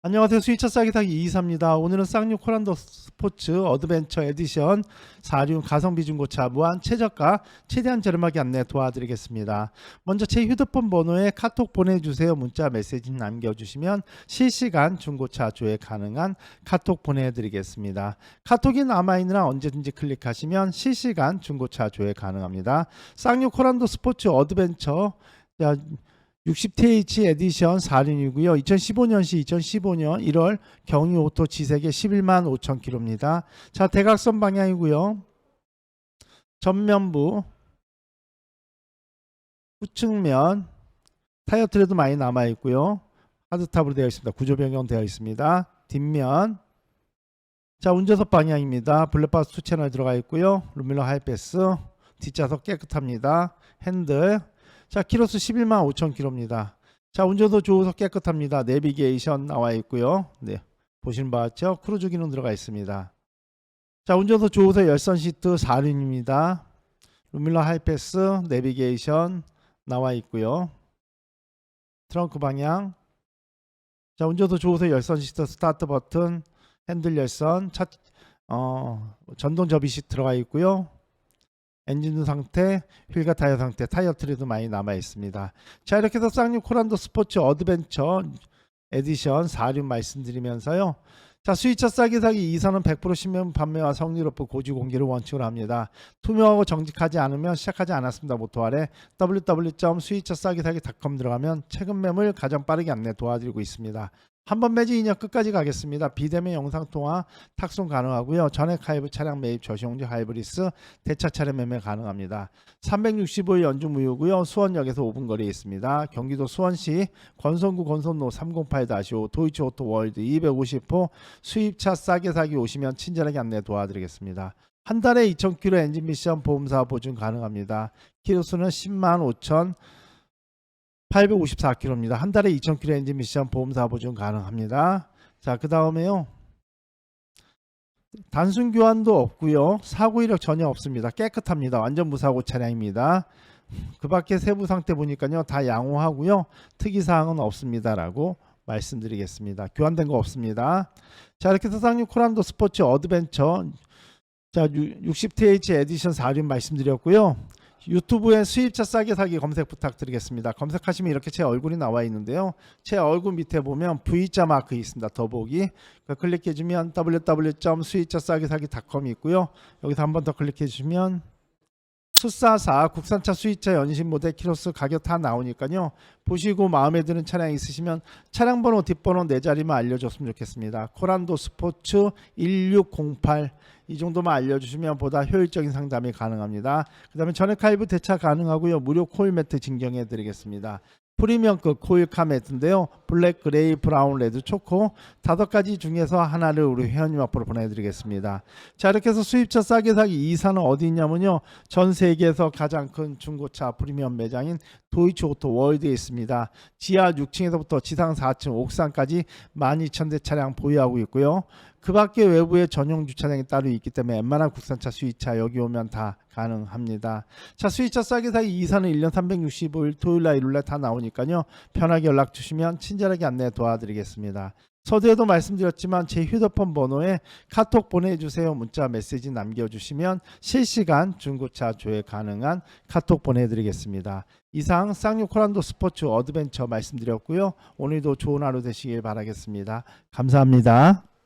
안녕하세요. 스위처 싸기 사기 이이사입니다. 오늘은 쌍욕 호란도 스포츠 어드벤처 에디션 4륜 가성비 중고차 무한 최저가 최대한 저렴하게 안내 도와드리겠습니다. 먼저 제 휴대폰 번호에 카톡 보내주세요. 문자 메시지 남겨주시면 실시간 중고차 조회 가능한 카톡 보내드리겠습니다. 카톡이 남아있느라 언제든지 클릭하시면 실시간 중고차 조회 가능합니다. 쌍욕 호란도 스포츠 어드벤처 자, 60TH 에디션 4륜이고요. 2015년시 2015년 1월 경유 오토 지세계 11만 5천 킬로입니다. 자, 대각선 방향이고요. 전면부 후측면 타이어 트레도 많이 남아 있고요. 하드탑으로 되어 있습니다. 구조 변경 되어 있습니다. 뒷면 자, 운전석 방향입니다. 블랙박스 투 채널 들어가 있고요. 루밀러 하이패스 뒷좌석 깨끗합니다. 핸들 자, 키로수 11만 5천 킬로입니다. 자, 운전도 좋으서 깨끗합니다. 내비게이션 나와 있고요. 네. 보시는 바와 같죠? 크루즈 기능 들어가 있습니다. 자, 운전도 좋으서 열선 시트 4륜입니다. 루밀러 하이패스, 내비게이션 나와 있고요. 트렁크 방향. 자, 운전도 좋으서 열선 시트 스타트 버튼, 핸들 열선, 차, 어, 전동 접이식 들어가 있고요. 엔진 상태, 휠과 타이어 상태, 타이어 트리도 많이 남아 있습니다. 자 이렇게 해서 쌍용 코란도 스포츠 어드벤처 에디션 4륜 말씀드리면서요. 자 수위차 싸게 사기 2선은 100% 신명 판매와 성리롭고 고지 공개를 원칙으로 합니다. 투명하고 정직하지 않으면 시작하지 않았습니다. 모토 아래 www.수위차 싸게 사기.com 들어가면 최근 매물 가장 빠르게 안내 도와드리고 있습니다. 한 번 매지 2년 끝까지 가겠습니다. 비대면 영상통화 탁송 가능하고요. 전액 하이브 차량 매입 저시용지 하이브리스 대차 차량 매매 가능합니다. 365일 연중 무휴고요. 수원역에서 5분 거리에 있습니다. 경기도 수원시 권선구 권선로 308-5 도이치 오토 월드 250호 수입차 싸게 사기 오시면 친절하게 안내 도와드리겠습니다. 한 달에 2,000km 엔진 미션 보험사 보증 가능합니다. 키로수는 10만 5천 854km입니다. 한 달에 2,000km 엔진 미션 보험사 보증 가능합니다. 자, 그 다음에요. 단순 교환도 없고요. 사고 이력 전혀 없습니다. 깨끗합니다. 완전 무사고 차량입니다. 그 밖에 세부 상태 보니까요. 다 양호하고요. 특이 사항은 없습니다라고 말씀드리겠습니다. 교환된 거 없습니다. 자, 이렇게 쌍육 코란도 스포츠 어드벤처 자, 60TH 에디션 4륜 말씀드렸고요. 유튜브에 수입차 싸게 사기 검색 부탁드리겠습니다. 검색하시면 이렇게 제 얼굴이 나와 있는데요. 제 얼굴 밑에 보면 V자 마크 있습니다. 더보기. 그 클릭해 주면 www.수입차 싸게 사기.com이 있고요. 여기서 한 번 더 클릭해 주시면 수사사 국산차 수입차 연신 모델 키로수 가격 다 나오니까요. 보시고 마음에 드는 차량 있으시면 차량 번호 뒷번호 네 자리만 알려줬으면 좋겠습니다. 코란도 스포츠 1608 이 정도만 알려주시면 보다 효율적인 상담이 가능합니다. 그 다음에 전액 할부 대차 가능하고요. 무료 코일 매트 증정해 드리겠습니다. 프리미엄급 코일 카 매트인데요. 블랙, 그레이, 브라운, 레드, 초코 다섯 가지 중에서 하나를 우리 회원님 앞으로 보내드리겠습니다. 자 이렇게 해서 수입차 싸게 사기 2사는 어디 있냐면요. 전 세계에서 가장 큰 중고차 프리미엄 매장인 도이치 오토 월드에 있습니다. 지하 6층에서부터 지상 4층 옥상까지 12,000대 차량 보유하고 있고요. 그 밖에 외부에 전용 주차장이 따로 있기 때문에 웬만한 국산차 수입차 여기 오면 다 가능합니다. 자 수입차 싸게 사기 2사는 1년 365일 토요일날 일요일날 다 나오니까요. 편하게 연락 주시면 친절하게 안내 도와드리겠습니다. 서두에도 말씀드렸지만 제 휴대폰 번호에 카톡 보내주세요 문자 메시지 남겨주시면 실시간 중고차 조회 가능한 카톡 보내드리겠습니다. 이상 쌍욕 코란도 스포츠 어드벤처 말씀드렸고요. 오늘도 좋은 하루 되시길 바라겠습니다. 감사합니다.